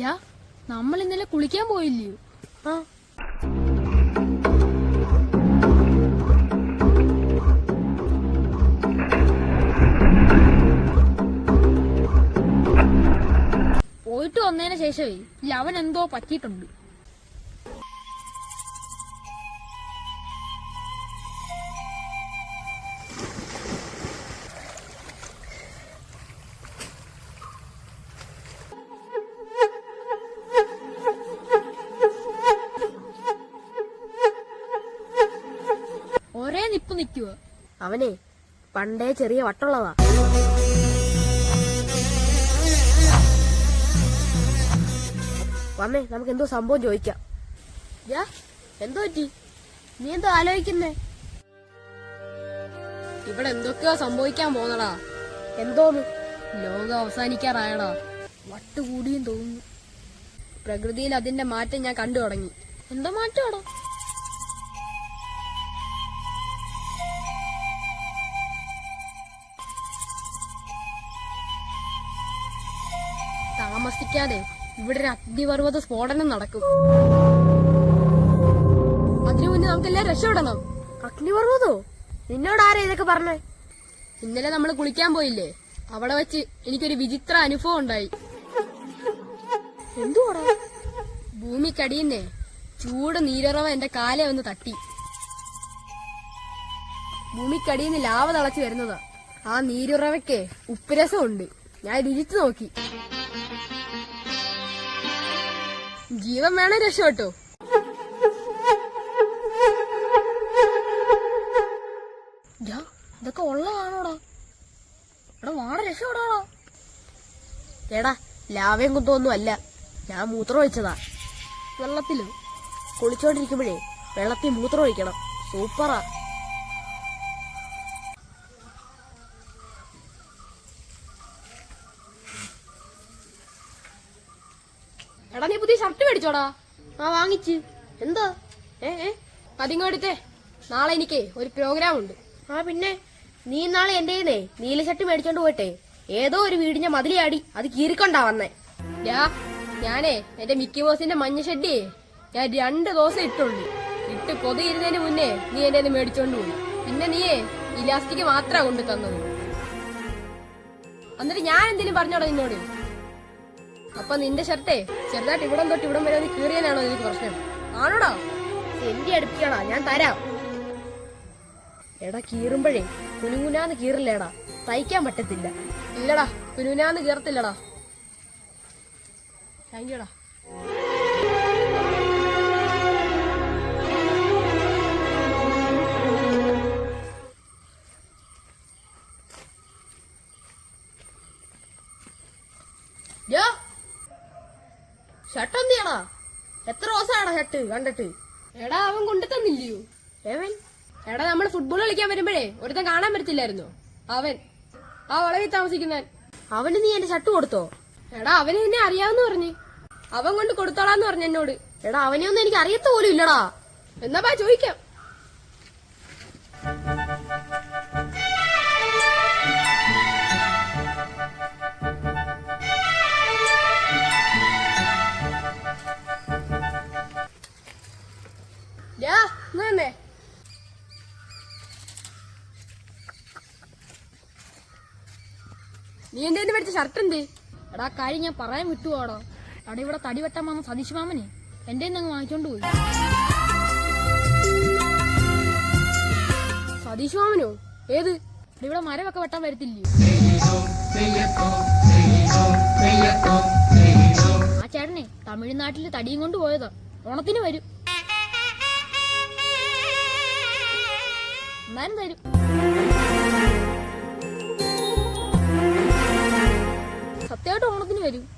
യാ നമ്മൾ ഇന്നലെ കുളിക്കാൻ പോയില്ലയോ? ആ. പോയിട്ട് വന്നതിന് ശേഷമേ അവൻ എന്തോ പറ്റിയിട്ടുണ്ട്. ഒരേ നിപ്പ് നിൽക്കുക അവനെ പണ്ടേ ചെറിയ വട്ടുള്ളതാ. വന്നേ നമുക്ക് എന്തോ സംഭവം ചോദിക്കാം. യാ എന്തോ പറ്റി? നീ എന്തോ ആലോചിക്കുന്നേ? ഇവിടെ എന്തൊക്കെയോ സംഭവിക്കാൻ പോന്നടാ എന്തോന്ന്? ലോകം അവസാനിക്കാറായടാ. വട്ടുകൂടിയും തോന്നുന്നു. പ്രകൃതിയിൽ അതിന്റെ മാറ്റം ഞാൻ കണ്ടു തുടങ്ങി. എന്താ മാറ്റമാടാ താമസിക്കാതെ ഇവിടെ ഒരു അഗ്നിപർവത സ്ഫോടനം നടക്കും. അതിനു മുന്നേ നമുക്കെല്ലാം രക്ഷപ്പെടണം. അഗ്നിപർവതോ? നിന്നോട് ആരാ ഇതൊക്കെ പറഞ്ഞു? ഇന്നലെ നമ്മൾ കുളിക്കാൻ പോയില്ലേ? അവിടെ വെച്ച് എനിക്കൊരു വിചിത്ര അനുഭവം ഉണ്ടായി. എന്തുവാടാ? ഭൂമിക്കടിയുന്നേ ചൂട് നീരുറവ എന്റെ കാലെ ഒന്ന് തട്ടി. ഭൂമിക്കടിയിൽ നിന്ന് ലാവ തളച്ചു വരുന്നതാ. ആ നീരുറവയ്ക്ക് ഉപ്പുരസമുണ്ട്. ഞാൻ രുചിച്ചു നോക്കി. ജീവൻ വേണേ രക്ഷപ്പെട്ടോ. ഇതൊക്കെ ഉള്ളതാണോടാ? എടാ വാട രക്ഷപ്പെടാടാ എടാ ലാവയും കുന്തമൊന്നും അല്ല. ഞാൻ മൂത്രം ഒഴിച്ചതാ. വെള്ളത്തിൽ കുളിച്ചോണ്ടിരിക്കുമ്പോഴേ വെള്ളത്തിൽ മൂത്രം ഒഴിക്കണം. സൂപ്പറാ. എടാ നീ പുതിയ ഷർട്ട് മേടിച്ചോടാ. ആ വാങ്ങിച്ച്. എന്താ? ഏ ഏ. അതിങ്ങോ എടുത്തേ. നാളെ എനിക്ക് ഒരു പ്രോഗ്രാം ഉണ്ട്. ആ പിന്നെ നീ നാളെ എന്റെ നീല ഷർട്ട് മേടിച്ചോണ്ട് പോയിട്ടെ. ഏതോ ഒരു വീടിന്റെ മതിലിയാടി അത് കീറിക്കൊണ്ടാ വന്നേ. ഞാ ഞാനേ എന്റെ മിക്കി ബോസിന്റെ മഞ്ഞ ഷെഡ്ഡിയെ ഞാൻ രണ്ട് ദിവസം ഇട്ടുള്ളൂ. ഇട്ട് കൊതിയിരുന്നതിന് മുന്നേ നീ എന്റെ മേടിച്ചോണ്ട് പോയി. പിന്നെ നീയേ ഇലാസ്റ്റിക് മാത്രാ കൊണ്ട് തന്നത് എന്നിട്ട് ഞാൻ എന്തിനും പറഞ്ഞോടാ നിന്നോട്? അപ്പൊ നിന്റെ ഷർട്ടേ ചെറുതായിട്ട് ഇവിടം തൊട്ട് ഇവിടം വരെ ഒന്ന് കീറിയാനാണോ എനിക്ക് പ്രശ്നം? ആണോടാ? എന്റെ അടുപ്പിക്കണോ ഞാൻ തരാം. എടാ കീറുമ്പോഴേ കുനുകുനാന്ന് കീറില്ലേടാ. തയ്ക്കാൻ പറ്റത്തില്ല. ഇല്ലടാ കുനുനാന്ന് കീറത്തില്ലടാ. താങ്ക് യുടാ ഷർട്ട് എന്ത് ചെയ്യണോ? എത്ര ദിവസമാണോ ഷട്ട് കണ്ടിട്ട്. എടാ അവൻ കൊണ്ടു തന്നില്ലയോ? ഏവൻ? എടാ നമ്മൾ ഫുട്ബോൾ കളിക്കാൻ വരുമ്പോഴേ ഒരുത്തൻ കാണാൻ പറ്റില്ലായിരുന്നു അവൻ. ആ വളവിൽ താമസിക്കുന്നവൻ. അവന് നീ എന്റെ ഷട്ട് കൊടുത്തോ? എടാ അവന് നിന്നെ അറിയാവുന്ന പറഞ്ഞു. അവൻ കൊണ്ട് കൊടുത്തോളാന്ന് പറഞ്ഞു എന്നോട്. എടാ അവനെ ഒന്നും എനിക്ക് അറിയത്ത പോലും ഇല്ലടാ. എന്നാ ചോദിക്കാം. നീ എന്റെ മേടിച്ച ഷർട്ട് എന്ത്? എടാ കാര്യം ഞാൻ പറയാൻ വിട്ടുപോടോ എടാ ഇവിടെ തടി വെട്ടാൻ വന്ന സതീഷ് മാമനെ. എന്റെ അങ്ങ് വാങ്ങിച്ചോണ്ട് പോയി. സതീഷ് മാമനോ? ഏത്? ഇവിടെ മരമൊക്കെ വെട്ടാൻ വരത്തില്ലേ? ആ ചേട്ടനെ തമിഴ്നാട്ടിൽ തടിയും കൊണ്ട് പോയതാ. ഓണത്തിന് വരും. എന്നാലും തരും വരും.